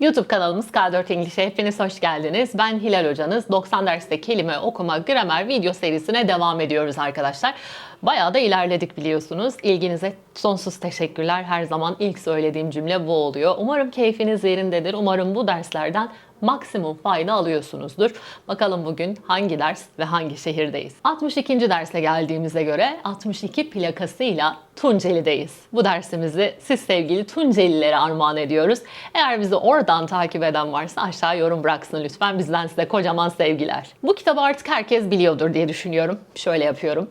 YouTube kanalımız K4 English'e hepiniz hoş geldiniz. Ben Hilal Hocanız. 90 derste kelime, okuma, gramer video serisine devam ediyoruz arkadaşlar. Bayağı da ilerledik biliyorsunuz. İlginize sonsuz teşekkürler. Her zaman ilk söylediğim cümle bu oluyor. Umarım keyfiniz yerindedir. Umarım bu derslerden maksimum fayda alıyorsunuzdur. Bakalım bugün hangi ders ve hangi şehirdeyiz? 62. derse geldiğimize göre 62 plakasıyla Tunceli'deyiz. Bu dersimizi siz sevgili Tuncelilere armağan ediyoruz. Eğer bizi oradan takip eden varsa aşağı yorum bıraksın lütfen. Bizden size kocaman sevgiler. Bu kitabı artık herkes biliyordur diye düşünüyorum. Şöyle yapıyorum.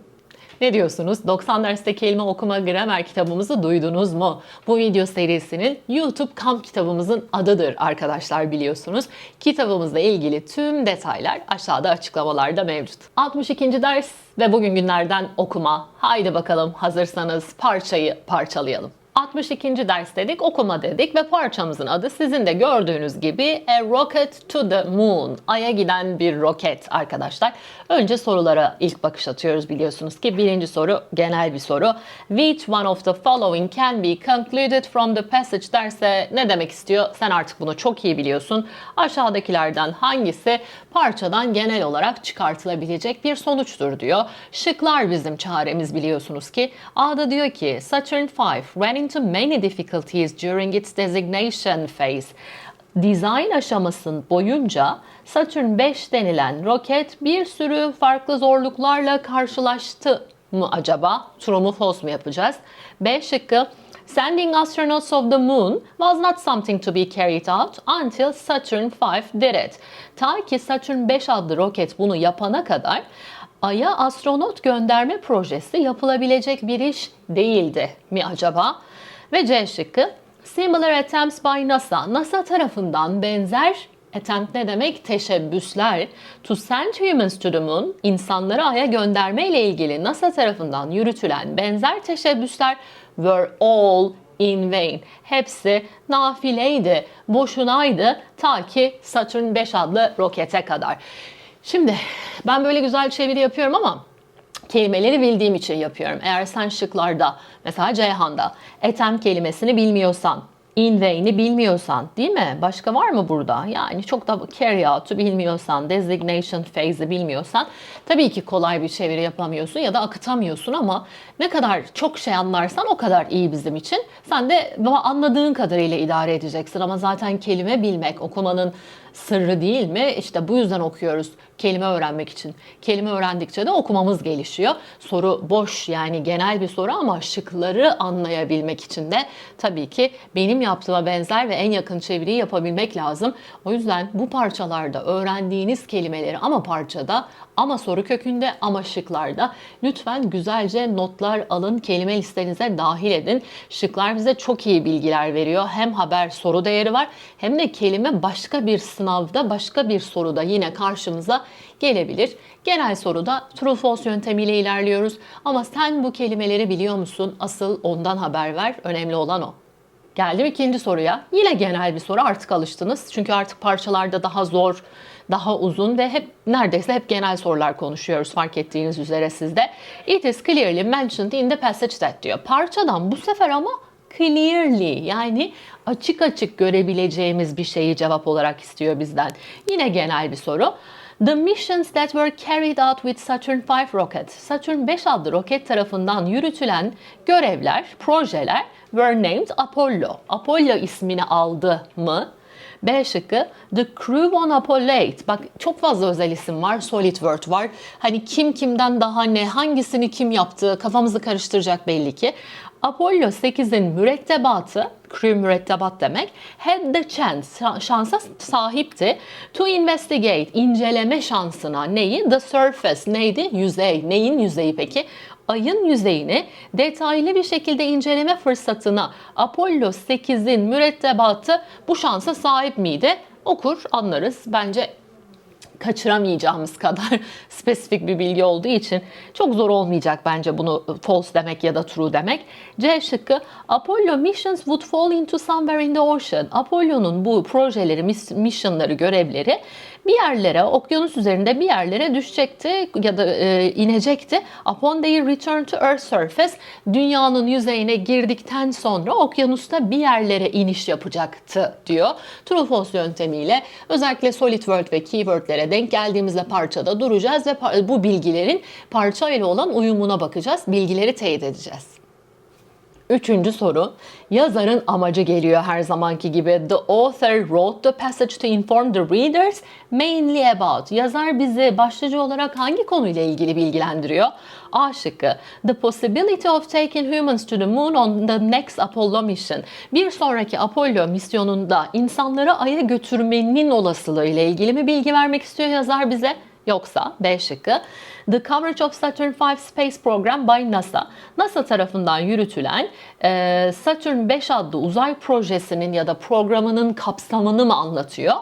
Ne diyorsunuz? 90 derste kelime okuma gramer kitabımızı duydunuz mu? Bu video serisinin YouTube kamp kitabımızın adıdır arkadaşlar biliyorsunuz. Kitabımızla ilgili tüm detaylar aşağıda açıklamalarda mevcut. 62. ders ve bugün günlerden okuma. Haydi bakalım hazırsanız parçayı parçalayalım. 62. ders dedik, okuma dedik ve parçamızın adı sizin de gördüğünüz gibi A Rocket to the Moon. Ay'a giden bir roket arkadaşlar. Önce sorulara ilk bakış atıyoruz biliyorsunuz ki. Birinci soru genel bir soru. Which one of the following can be concluded from the passage derse ne demek istiyor? Sen artık bunu çok iyi biliyorsun. Aşağıdakilerden hangisi parçadan genel olarak çıkartılabilecek bir sonuçtur diyor. Şıklar bizim çaremiz biliyorsunuz ki. A'da diyor ki Saturn V ran into many difficulties during its designation phase. Design aşamasının boyunca Saturn 5 denilen roket bir sürü farklı zorluklarla karşılaştı mı acaba? True mu false mu yapacağız? B şıkkı Sending astronauts of the moon was not something to be carried out until Saturn V did it. Ta ki Saturn 5 adlı roket bunu yapana kadar Ay'a astronot gönderme projesi yapılabilecek bir iş değildi mi acaba? Ve C şıkkı Similar attempts by NASA. NASA tarafından benzer attempt ne demek? Teşebbüsler. To send humans to the moon, insanları Ay'a gönderme ile ilgili NASA tarafından yürütülen benzer teşebbüsler were all in vain. Hepsi nafileydi, boşunaydı ta ki Saturn 5 adlı rokete kadar. Şimdi ben böyle güzel çeviri yapıyorum ama kelimeleri bildiğim için yapıyorum. Eğer sen şıklarda mesela Ceyhan'da etem kelimesini bilmiyorsan, in vain'i bilmiyorsan değil mi? Başka var mı burada? Yani çok da carry out'u bilmiyorsan, designation phase'i bilmiyorsan tabii ki kolay bir çeviri yapamıyorsun ya da akıtamıyorsun ama ne kadar çok şey anlarsan o kadar iyi bizim için. Sen de anladığın kadarıyla idare edeceksin ama zaten kelime bilmek, okumanın sırrı değil mi? İşte bu yüzden okuyoruz kelime öğrenmek için. Kelime öğrendikçe de okumamız gelişiyor. Soru boş yani genel bir soru ama şıkları anlayabilmek için de tabii ki benim yaptığıma benzer ve en yakın çeviriyi yapabilmek lazım. O yüzden bu parçalarda öğrendiğiniz kelimeleri ama parçada ama soru kökünde ama şıklarda lütfen güzelce notlar alın, kelime listenize dahil edin. Şıklar bize çok iyi bilgiler veriyor. Hem haber soru değeri var hem de kelime başka bir sınavda, başka bir soruda yine karşımıza gelebilir. Genel soruda true false yöntemiyle ilerliyoruz. Ama sen bu kelimeleri biliyor musun? Asıl ondan haber ver. Önemli olan o. Geldim ikinci soruya. Yine genel bir soru artık alıştınız. Çünkü artık parçalarda daha zor, daha uzun ve hep neredeyse hep genel sorular konuşuyoruz fark ettiğiniz üzere sizde. It is clearly mentioned in the passage that diyor. Parçadan bu sefer ama clearly yani açık açık görebileceğimiz bir şeyi cevap olarak istiyor bizden. Yine genel bir soru. The missions that were carried out with Saturn V rocket, Saturn 5 adlı roket tarafından yürütülen görevler, projeler were named Apollo. Apollo ismini aldı mı? B şıkkı The Crew on Apollo 8. Bak çok fazla özel isim var. Solid word var. Hani kim kimden daha ne, hangisini kim yaptı kafamızı karıştıracak belli ki. Apollo 8'in mürettebatı, crew mürettebat demek, had the chance, şansa sahipti to investigate, inceleme şansına neyi? The surface, neydi? Yüzey. Neyin yüzeyi peki? Ayın yüzeyini detaylı bir şekilde inceleme fırsatına Apollo 8'in mürettebatı bu şansa sahip miydi? Okur, anlarız. Bence kaçıramayacağımız kadar spesifik bir bilgi olduğu için çok zor olmayacak bence bunu false demek ya da true demek. C şıkkı Apollo missions would fall into somewhere in the ocean. Apollo'nun bu projeleri, missionları, görevleri bir yerlere, okyanus üzerinde bir yerlere düşecekti ya da e, inecekti. Upon their return to Earth surface, dünyanın yüzeyine girdikten sonra okyanusta bir yerlere iniş yapacaktı diyor. True false yöntemiyle özellikle solid word ve keywordlere denk geldiğimizde parçada duracağız ve bu bilgilerin parça ile olan uyumuna bakacağız. Bilgileri teyit edeceğiz. Üçüncü soru. Yazarın amacı geliyor her zamanki gibi. The author wrote the passage to inform the readers mainly about. Yazar bizi başlıca olarak hangi konuyla ilgili bilgilendiriyor? A şıkkı. The possibility of taking humans to the moon on the next Apollo mission. Bir sonraki Apollo misyonunda insanları Ay'a götürmenin olasılığı ile ilgili mi bilgi vermek istiyor yazar bize? Yoksa B şıkkı The Coverage of Saturn V Space Program by NASA. NASA tarafından yürütülen e, Saturn 5 adlı uzay projesinin ya da programının kapsamını mı anlatıyor?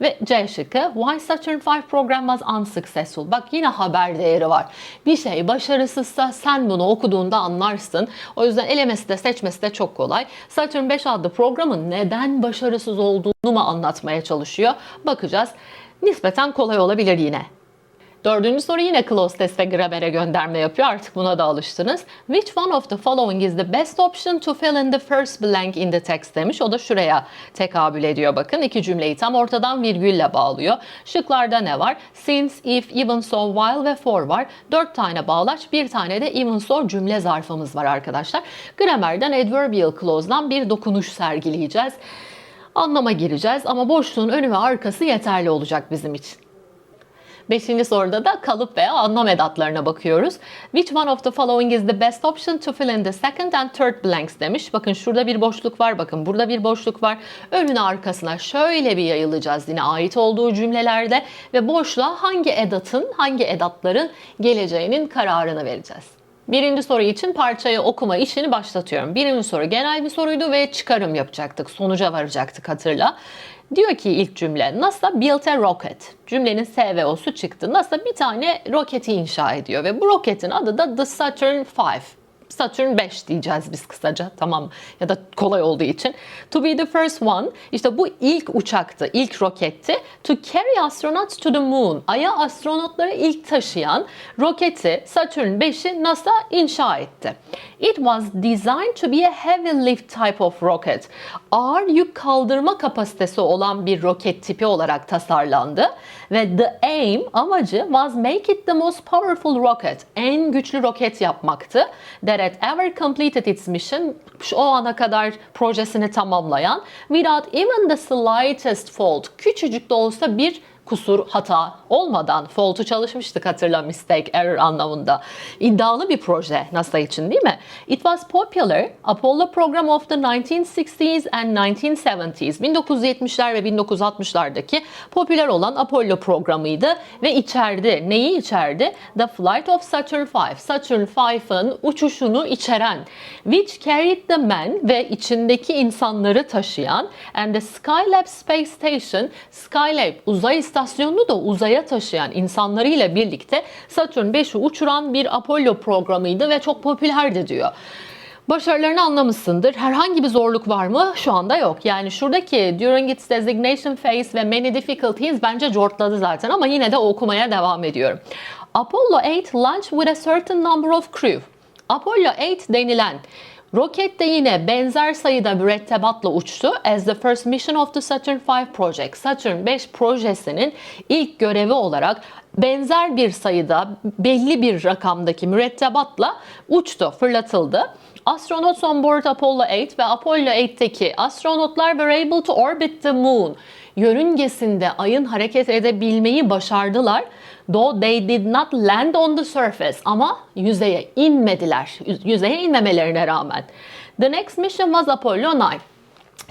Ve C şıkkı Why Saturn V program was unsuccessful. Bak yine haber değeri var. Bir şey başarısızsa sen bunu okuduğunda anlarsın. O yüzden elemesi de seçmesi de çok kolay. Saturn 5 adlı programın neden başarısız olduğunu mu anlatmaya çalışıyor? Bakacağız. Nispeten kolay olabilir yine. Dördüncü soru yine close test ve grammar'e gönderme yapıyor. Artık buna da alıştınız. Which one of the following is the best option to fill in the first blank in the text demiş. O da şuraya tekabül ediyor bakın. İki cümleyi tam ortadan virgülle bağlıyor. Şıklarda ne var? Since, if, even so, while ve for var. Dört tane bağlaç, bir tane de even so cümle zarfımız var arkadaşlar. Grammar'dan adverbial clause'dan bir dokunuş sergileyeceğiz. Anlama gireceğiz ama boşluğun önü ve arkası yeterli olacak bizim için. Beşinci soruda da kalıp veya anlam edatlarına bakıyoruz. Which one of the following is the best option to fill in the second and third blanks demiş. Bakın şurada bir boşluk var, bakın burada bir boşluk var. Önüne arkasına şöyle bir yayılacağız yine ait olduğu cümlelerde ve boşluğa hangi edatın, hangi edatların geleceğinin kararını vereceğiz. Birinci soru için parçayı okuma işini başlatıyorum. Birinci soru genel bir soruydu ve çıkarım yapacaktık. Sonuca varacaktık hatırla. Diyor ki ilk cümle NASA built a rocket. Cümlenin S ve O'su çıktı. NASA bir tane roketi inşa ediyor ve bu roketin adı da The Saturn V. Saturn 5 diyeceğiz biz kısaca tamam ya da kolay olduğu için. To be the first one işte bu ilk uçaktı, ilk roketti. To carry astronauts to the moon. Ay'a astronotları ilk taşıyan roketi Saturn 5'i NASA inşa etti. It was designed to be a heavy lift type of rocket. Ağır yük kaldırma kapasitesi olan bir roket tipi olarak tasarlandı ve the aim amacı was make it the most powerful rocket. En güçlü roket yapmaktı. That had ever completed its mission. O ana kadar projesini tamamlayan without even the slightest fault. Küçücük de olsa bir kusur, hata olmadan fault'u çalışmıştık hatırla mistake, error anlamında. İddialı bir proje NASA için değil mi? It was popular Apollo program of the 1960s and 1970s. 1970'ler ve 1960'lardaki popüler olan Apollo programıydı ve içerdi. Neyi içerdi? The Flight of Saturn V. Saturn V'ın uçuşunu içeren. Which carried the men ve içindeki insanları taşıyan and the Skylab Space Station, Skylab uzay istasyonunu da uzaya taşıyan insanlarıyla birlikte Saturn 5'i uçuran bir Apollo programıydı ve çok popülerdi diyor. Başarılarını anlamışsındır. Herhangi bir zorluk var mı? Şu anda yok. Yani şuradaki during its designation phase ve many difficulties bence cortladı zaten ama yine de okumaya devam ediyorum. Apollo 8 launched with a certain number of crew. Apollo 8 denilen Roket de yine benzer sayıda mürettebatla uçtu as the first mission of the Saturn V project. Saturn 5 projesinin ilk görevi olarak benzer bir sayıda belli bir rakamdaki mürettebatla uçtu, fırlatıldı. Astronauts on board Apollo 8 ve Apollo 8'teki astronotlar were able to orbit the moon. Yörüngesinde ayın hareket edebilmeyi başardılar. Though they did not land on the surface ama yüzeye inmediler. Yüzeye inmemelerine rağmen. The next mission was Apollo 9.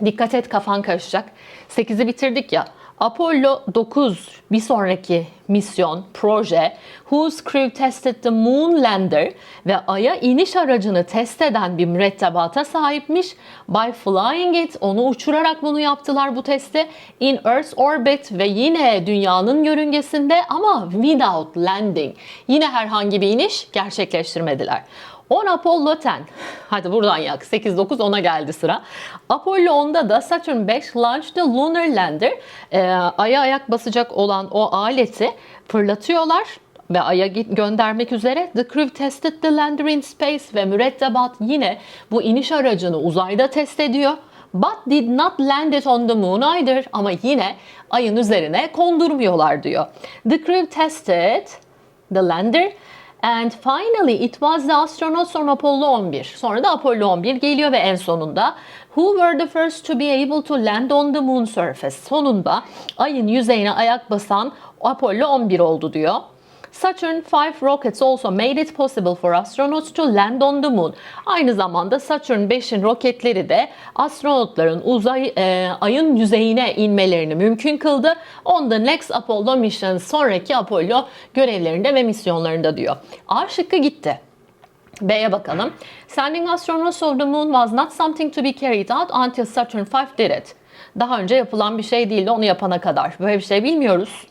Dikkat et kafan karışacak. 8'i bitirdik ya. Apollo 9 bir sonraki misyon, proje whose crew tested the moon lander ve Ay'a iniş aracını test eden bir mürettebata sahipmiş. By flying it, onu uçurarak bunu yaptılar bu testi. In Earth's orbit ve yine dünyanın yörüngesinde ama without landing. Yine herhangi bir iniş gerçekleştirmediler. 10 Apollo 10. Hadi buradan yak. 8-9 10'a geldi sıra. Apollo 10'da da Saturn 5 launched the lunar lander. Ee, Ay'a ayak basacak olan o aleti fırlatıyorlar ve Ay'a göndermek üzere The crew tested the lander in space ve mürettebat yine bu iniş aracını uzayda test ediyor. But did not land it on the moon either. Ama yine ayın üzerine kondurmuyorlar diyor. The crew tested the lander And finally it was the astronauts on Apollo 11. Sonra da Apollo 11 geliyor ve en sonunda who were the first to be able to land on the moon surface. Sonunda ayın yüzeyine ayak basan Apollo 11 oldu diyor. Saturn V rockets also made it possible for astronauts to land on the moon. Aynı zamanda Saturn 5'in roketleri de astronotların uzay e, ayın yüzeyine inmelerini mümkün kıldı. On the next Apollo mission sonraki Apollo görevlerinde ve misyonlarında diyor. A şıkkı gitti. B'ye bakalım. Sending astronauts of the moon was not something to be carried out until Saturn V did it. Daha önce yapılan bir şey değildi onu yapana kadar. Böyle bir şey bilmiyoruz.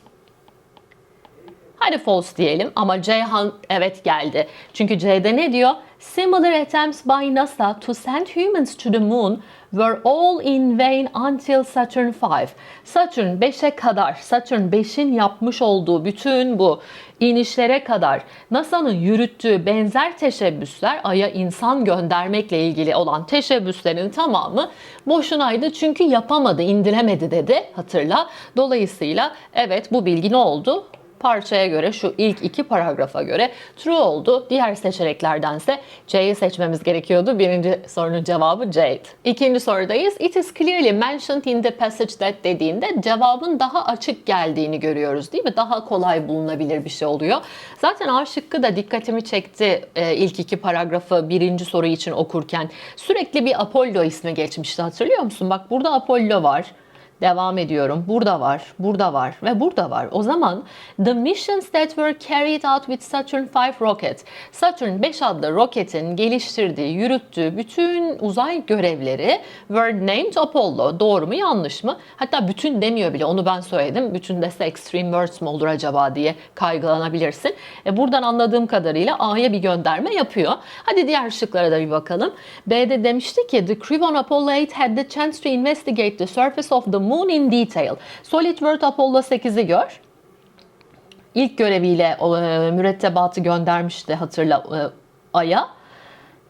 Hadi false diyelim ama Ceyhan evet geldi. Çünkü C'de ne diyor? Similar attempts by NASA to send humans to the moon were all in vain until Saturn V. Saturn 5'e kadar, Saturn 5'in yapmış olduğu bütün bu inişlere kadar NASA'nın yürüttüğü benzer teşebbüsler Ay'a insan göndermekle ilgili olan teşebbüslerin tamamı boşunaydı çünkü yapamadı, indiremedi dedi hatırla. Dolayısıyla evet bu bilgi ne oldu? Parçaya göre şu ilk iki paragrafa göre true oldu. Diğer seçeneklerdense C'yi seçmemiz gerekiyordu. Birinci sorunun cevabı C'ydi. İkinci sorudayız. It is clearly mentioned in the passage that dediğinde cevabın daha açık geldiğini görüyoruz değil mi? Daha kolay bulunabilir bir şey oluyor. Zaten A şıkkı da dikkatimi çekti e, ilk iki paragrafı birinci soru için okurken. Sürekli bir Apollo ismi geçmişti hatırlıyor musun? Bak burada Apollo var. Devam ediyorum. Burada var, burada var ve burada var. O zaman the missions that were carried out with Saturn V rocket. Saturn 5 adlı roketin geliştirdiği, yürüttüğü bütün uzay görevleri were named Apollo. Doğru mu yanlış mı? Hatta bütün demiyor bile onu ben söyledim. Bütün dese extreme words mu olur acaba diye kaygılanabilirsin. E buradan anladığım kadarıyla A'ya bir gönderme yapıyor. Hadi diğer şıklara da bir bakalım. B'de demişti ki the crew on Apollo 8 had the chance to investigate the surface of the moon in detail. Solid World Apollo 8'i gör. İlk göreviyle e, mürettebatı göndermişti hatırla e.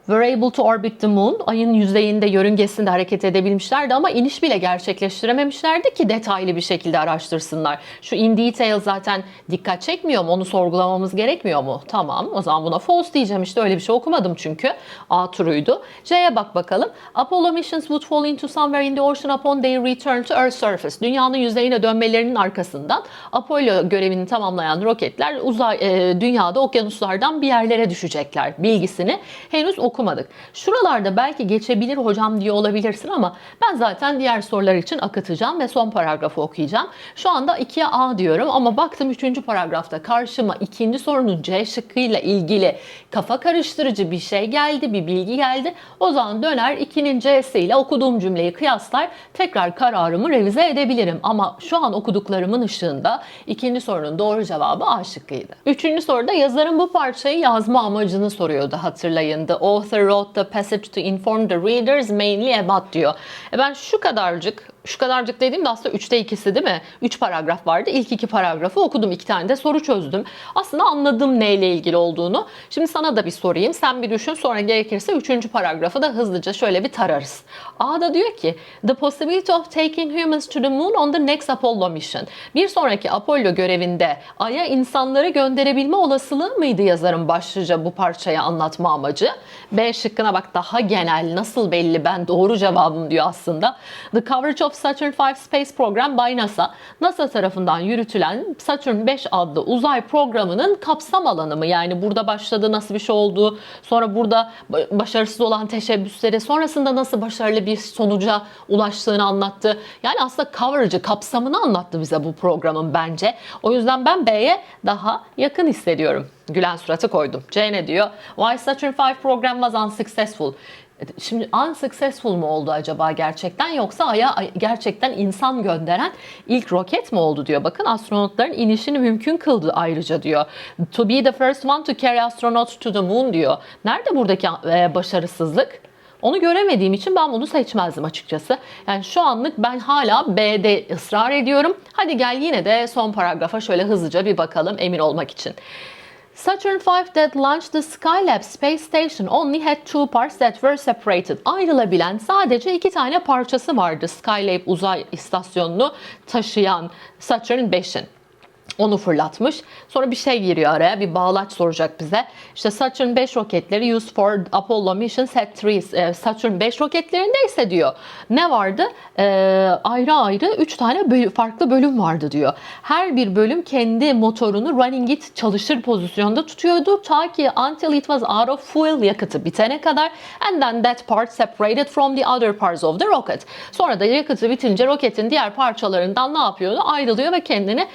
Were able to orbit the moon. Ayın yüzeyinde, yörüngesinde hareket edebilmişlerdi ama iniş bile gerçekleştirememişlerdi ki detaylı bir şekilde araştırsınlar. Şu in detail zaten dikkat çekmiyor mu? Onu sorgulamamız gerekmiyor mu? Tamam o zaman buna false diyeceğim işte öyle bir şey okumadım çünkü. A turuydu. C'ye bak bakalım. Apollo missions would fall into somewhere in the ocean upon their return to Earth surface. Dünyanın yüzeyine dönmelerinin arkasından Apollo görevini tamamlayan roketler uzay e, dünyada okyanuslardan bir yerlere düşecekler bilgisini henüz okumadık. Şuralarda belki geçebilir hocam diye olabilirsin ama ben zaten diğer sorular için akıtacağım ve son paragrafı okuyacağım. Şu anda 2'ye A diyorum ama baktım 3. paragrafta karşıma ikinci sorunun C şıkkıyla ilgili kafa karıştırıcı bir şey geldi, bir bilgi geldi. O zaman döner 2'nin C'siyle okuduğum cümleyi kıyaslar tekrar kararımı revize edebilirim. Ama şu an okuduklarımın ışığında ikinci sorunun doğru cevabı A şıkkıydı. Üçüncü soruda yazarın bu parçayı yazma amacını soruyordu hatırlayın. The author wrote the passage to inform the readers mainly about diyor. E ben şu kadarcık şu kadarcık dediğimde aslında üçte ikisi değil mi? Üç paragraf vardı. İlk iki paragrafı okudum. iki tane de soru çözdüm. Aslında anladım neyle ilgili olduğunu. Şimdi sana da bir sorayım. Sen bir düşün. Sonra gerekirse üçüncü paragrafı da hızlıca şöyle bir tararız. A'da diyor ki The possibility of taking humans to the moon on the next Apollo mission. Bir sonraki Apollo görevinde Ay'a insanları gönderebilme olasılığı mıydı yazarın başlıca bu parçayı anlatma amacı? B şıkkına bak daha genel nasıl belli ben doğru cevabım diyor aslında. The coverage of of Saturn V Space Program by NASA, NASA tarafından yürütülen Saturn 5 adlı uzay programının kapsam alanı mı? Yani burada başladı, nasıl bir şey oldu, sonra burada ba- başarısız olan teşebbüsleri, sonrasında nasıl başarılı bir sonuca ulaştığını anlattı. Yani aslında coverage'ı, kapsamını anlattı bize bu programın bence. O yüzden ben B'ye daha yakın hissediyorum. Gülen suratı koydum. C ne diyor? Why Saturn V program was unsuccessful? Şimdi unsuccessful mu oldu acaba gerçekten yoksa Ay'a gerçekten insan gönderen ilk roket mi oldu diyor. Bakın astronotların inişini mümkün kıldı ayrıca diyor. To be the first one to carry astronauts to the moon diyor. Nerede buradaki e, başarısızlık? Onu göremediğim için ben bunu seçmezdim açıkçası. Yani şu anlık ben hala B'de ısrar ediyorum. Hadi gel yine de son paragrafa şöyle hızlıca bir bakalım emin olmak için. Saturn V that launched the Skylab space station only had two parts that were separated. Ayrılabilen sadece iki tane parçası vardı Skylab uzay istasyonunu taşıyan Saturn 5'in onu fırlatmış. Sonra bir şey giriyor araya. Bir bağlaç soracak bize. İşte Saturn 5 roketleri used for Apollo mission set 3. Ee, Saturn 5 roketlerinde ise diyor ne vardı? Ee, ayrı ayrı 3 tane böl- farklı bölüm vardı diyor. Her bir bölüm kendi motorunu running it çalışır pozisyonda tutuyordu. Ta ki until it was out of fuel yakıtı bitene kadar. And then that part separated from the other parts of the rocket. Sonra da yakıtı bitince roketin diğer parçalarından ne yapıyordu? Ayrılıyor ve kendini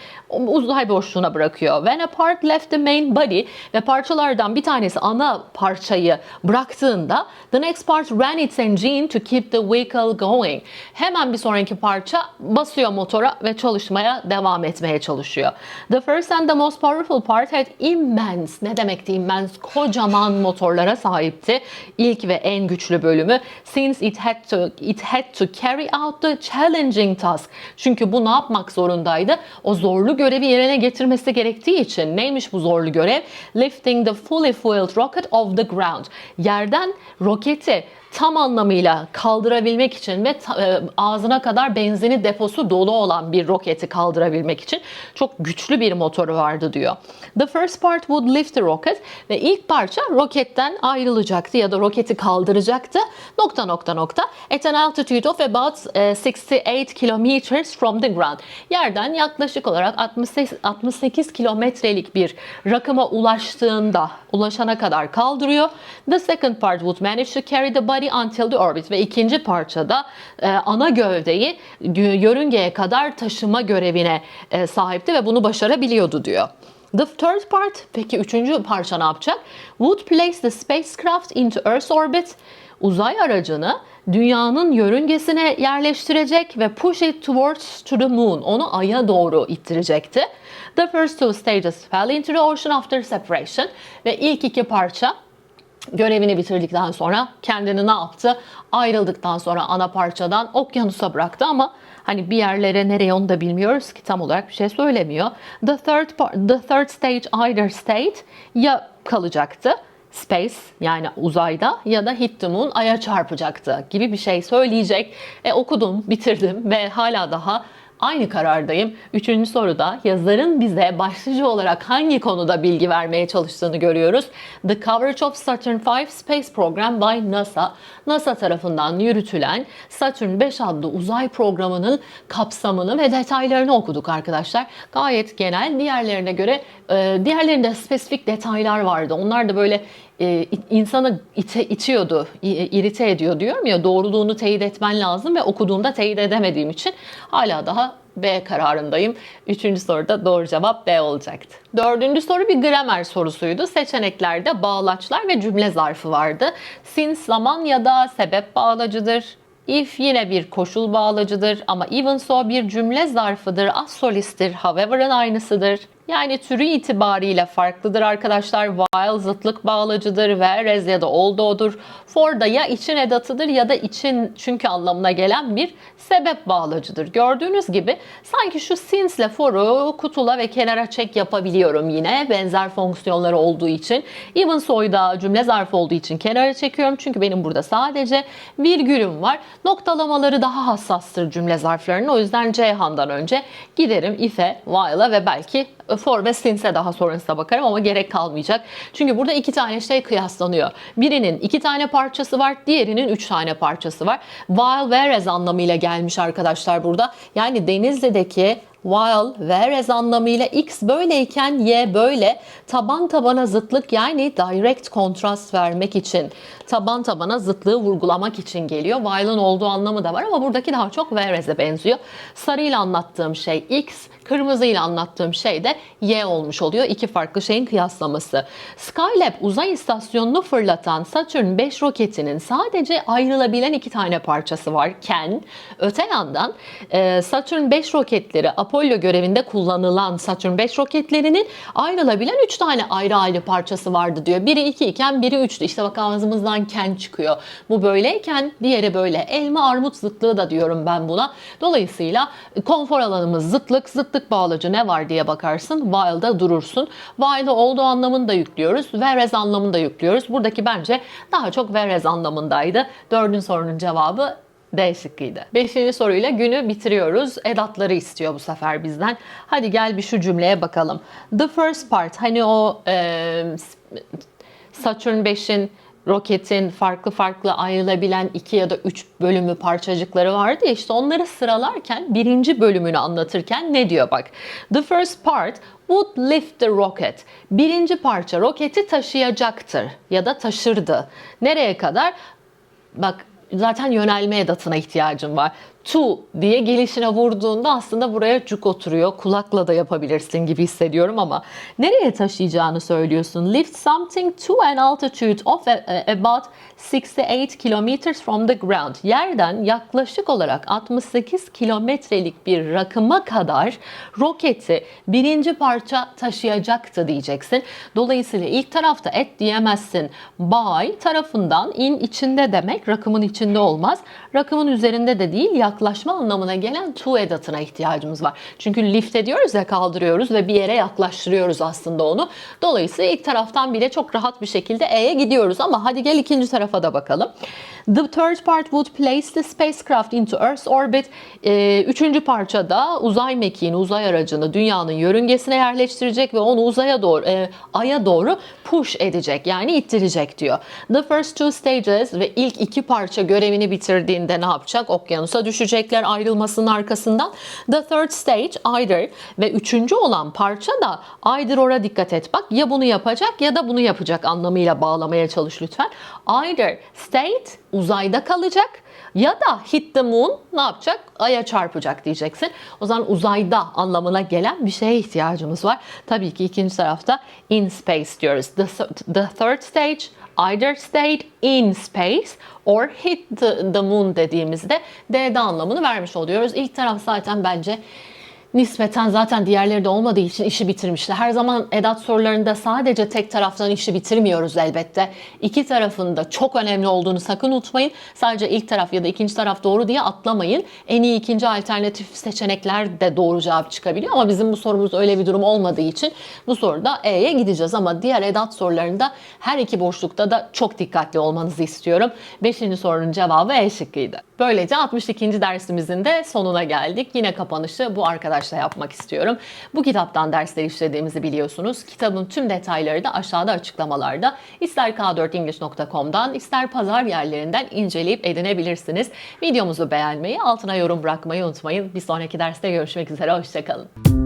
uzay boşluğuna bırakıyor. When a part left the main body ve parçalardan bir tanesi ana parçayı bıraktığında the next part ran its engine to keep the vehicle going. Hemen bir sonraki parça basıyor motora ve çalışmaya devam etmeye çalışıyor. The first and the most powerful part had immense, ne demekti immense? Kocaman motorlara sahipti. İlk ve en güçlü bölümü. Since it had to, it had to carry out the challenging task. Çünkü bu ne yapmak zorundaydı? O zorlu görevi yerine getirmesi gerektiği için neymiş bu zorlu görev? Lifting the fully fueled rocket off the ground. Yerden roketi tam anlamıyla kaldırabilmek için ve e, ağzına kadar benzini deposu dolu olan bir roketi kaldırabilmek için çok güçlü bir motoru vardı diyor. The first part would lift the rocket ve ilk parça roketten ayrılacaktı ya da roketi kaldıracaktı. Nokta nokta nokta. At an altitude of about e, 68 kilometers from the ground. Yerden yaklaşık olarak 68, 68 kilometrelik bir rakıma ulaştığında ulaşana kadar kaldırıyor. The second part would manage to carry the body until the orbit ve ikinci parçada e, ana gövdeyi gö- yörüngeye kadar taşıma görevine e, sahipti ve bunu başarabiliyordu diyor. The third part, peki üçüncü parça ne yapacak? Would place the spacecraft into Earth's orbit. Uzay aracını dünyanın yörüngesine yerleştirecek ve push it towards to the moon. Onu aya doğru ittirecekti. The first two stages fell into the ocean after separation. Ve ilk iki parça görevini bitirdikten sonra kendini ne yaptı? Ayrıldıktan sonra ana parçadan okyanusa bıraktı ama hani bir yerlere nereye onu da bilmiyoruz ki tam olarak bir şey söylemiyor. The third part, the third stage either state ya kalacaktı space yani uzayda ya da hit the moon aya çarpacaktı gibi bir şey söyleyecek. E, okudum, bitirdim ve hala daha Aynı karardayım. Üçüncü soruda yazarın bize başlıca olarak hangi konuda bilgi vermeye çalıştığını görüyoruz. The coverage of Saturn V Space Program by NASA. NASA tarafından yürütülen Saturn 5 adlı uzay programının kapsamını ve detaylarını okuduk arkadaşlar. Gayet genel. Diğerlerine göre e, diğerlerinde spesifik detaylar vardı. Onlar da böyle e, insanı ite, itiyordu, i- irite ediyor diyorum ya doğruluğunu teyit etmen lazım ve okuduğumda teyit edemediğim için hala daha B kararındayım. Üçüncü soruda doğru cevap B olacaktı. Dördüncü soru bir gramer sorusuydu. Seçeneklerde bağlaçlar ve cümle zarfı vardı. Since zaman ya da sebep bağlacıdır. If yine bir koşul bağlacıdır ama even so bir cümle zarfıdır, as solisttir, however'ın aynısıdır. Yani türü itibariyle farklıdır arkadaşlar. While zıtlık bağlacıdır, whereas ya da although'dur. For da ya için edatıdır ya da için çünkü anlamına gelen bir sebep bağlacıdır. Gördüğünüz gibi sanki şu since ile for'u kutula ve kenara çek yapabiliyorum yine benzer fonksiyonları olduğu için. Even so'yu da cümle zarfı olduğu için kenara çekiyorum. Çünkü benim burada sadece virgülüm var. Noktalamaları daha hassastır cümle zarflarının. O yüzden Ceyhan'dan önce giderim if'e, while'a ve belki for ve since'e daha sonrasında bakarım ama gerek kalmayacak. Çünkü burada iki tane şey kıyaslanıyor. Birinin iki tane parçası var, diğerinin üç tane parçası var. While whereas anlamıyla gelmiş arkadaşlar burada. Yani Denizli'deki while whereas anlamıyla x böyleyken y böyle taban tabana zıtlık yani direct kontrast vermek için taban tabana zıtlığı vurgulamak için geliyor. While'ın olduğu anlamı da var ama buradaki daha çok whereas'e benziyor. Sarıyla anlattığım şey x, kırmızıyla anlattığım şey de y olmuş oluyor. İki farklı şeyin kıyaslaması. Skylab uzay istasyonunu fırlatan Saturn 5 roketinin sadece ayrılabilen iki tane parçası varken öte yandan e, Saturn 5 roketleri Apollo görevinde kullanılan Saturn 5 roketlerinin ayrılabilen 3 tane ayrı ayrı parçası vardı diyor. Biri 2 iken biri 3'tü. İşte bak ağzımızdan ken çıkıyor. Bu böyleyken diğeri böyle. Elma armut zıtlığı da diyorum ben buna. Dolayısıyla konfor alanımız zıtlık, zıtlık bağlacı ne var diye bakarsın. While'da durursun. While'da olduğu anlamını da yüklüyoruz. Whereas anlamını da yüklüyoruz. Buradaki bence daha çok whereas anlamındaydı. Dördüncü sorunun cevabı D şıkkıydı. Beşinci soruyla günü bitiriyoruz. Edatları istiyor bu sefer bizden. Hadi gel bir şu cümleye bakalım. The first part hani o e, Saturn 5'in roketin farklı farklı ayrılabilen iki ya da üç bölümü parçacıkları vardı ya işte onları sıralarken birinci bölümünü anlatırken ne diyor bak. The first part would lift the rocket. Birinci parça roketi taşıyacaktır ya da taşırdı. Nereye kadar? Bak zaten yönelme edatına ihtiyacım var. To diye gelişine vurduğunda aslında buraya cuk oturuyor. Kulakla da yapabilirsin gibi hissediyorum ama nereye taşıyacağını söylüyorsun. Lift something to an altitude of about 68 kilometers from the ground. Yerden yaklaşık olarak 68 kilometrelik bir rakıma kadar roketi birinci parça taşıyacaktı diyeceksin. Dolayısıyla ilk tarafta et diyemezsin. By tarafından in içinde demek rakımın içinde olmaz. Rakımın üzerinde de değil yaklaşma anlamına gelen to edatına ihtiyacımız var. Çünkü lift ediyoruz ya kaldırıyoruz ve bir yere yaklaştırıyoruz aslında onu. Dolayısıyla ilk taraftan bile çok rahat bir şekilde E'ye gidiyoruz ama hadi gel ikinci tarafa da bakalım. The third part would place the spacecraft into Earth's orbit. Ee, üçüncü parçada uzay mekiğini, uzay aracını dünyanın yörüngesine yerleştirecek ve onu uzaya doğru, e, aya doğru push edecek yani ittirecek diyor. The first two stages ve ilk iki parça görevini bitirdiğinde ne yapacak? Okyanusa düşecekler ayrılmasının arkasından. The third stage either ve üçüncü olan parça da either ora dikkat et bak ya bunu yapacak ya da bunu yapacak anlamıyla bağlamaya çalış lütfen. Either state uzayda kalacak ya da hit the moon ne yapacak? Aya çarpacak diyeceksin. O zaman uzayda anlamına gelen bir şeye ihtiyacımız var. Tabii ki ikinci tarafta in space diyoruz. The, the third stage either stayed in space or hit the, the moon dediğimizde D'de anlamını vermiş oluyoruz. İlk taraf zaten bence nispeten zaten diğerleri de olmadığı için işi bitirmişler. Her zaman edat sorularında sadece tek taraftan işi bitirmiyoruz elbette. İki tarafında çok önemli olduğunu sakın unutmayın. Sadece ilk taraf ya da ikinci taraf doğru diye atlamayın. En iyi ikinci alternatif seçenekler de doğru cevap çıkabiliyor ama bizim bu sorumuz öyle bir durum olmadığı için bu soruda E'ye gideceğiz ama diğer edat sorularında her iki boşlukta da çok dikkatli olmanızı istiyorum. Beşinci sorunun cevabı E şıkkıydı. Böylece 62. dersimizin de sonuna geldik. Yine kapanışı bu arkadaşla yapmak istiyorum. Bu kitaptan dersler işlediğimizi biliyorsunuz. Kitabın tüm detayları da aşağıda açıklamalarda. İster k4english.com'dan ister pazar yerlerinden inceleyip edinebilirsiniz. Videomuzu beğenmeyi, altına yorum bırakmayı unutmayın. Bir sonraki derste görüşmek üzere. Hoşçakalın.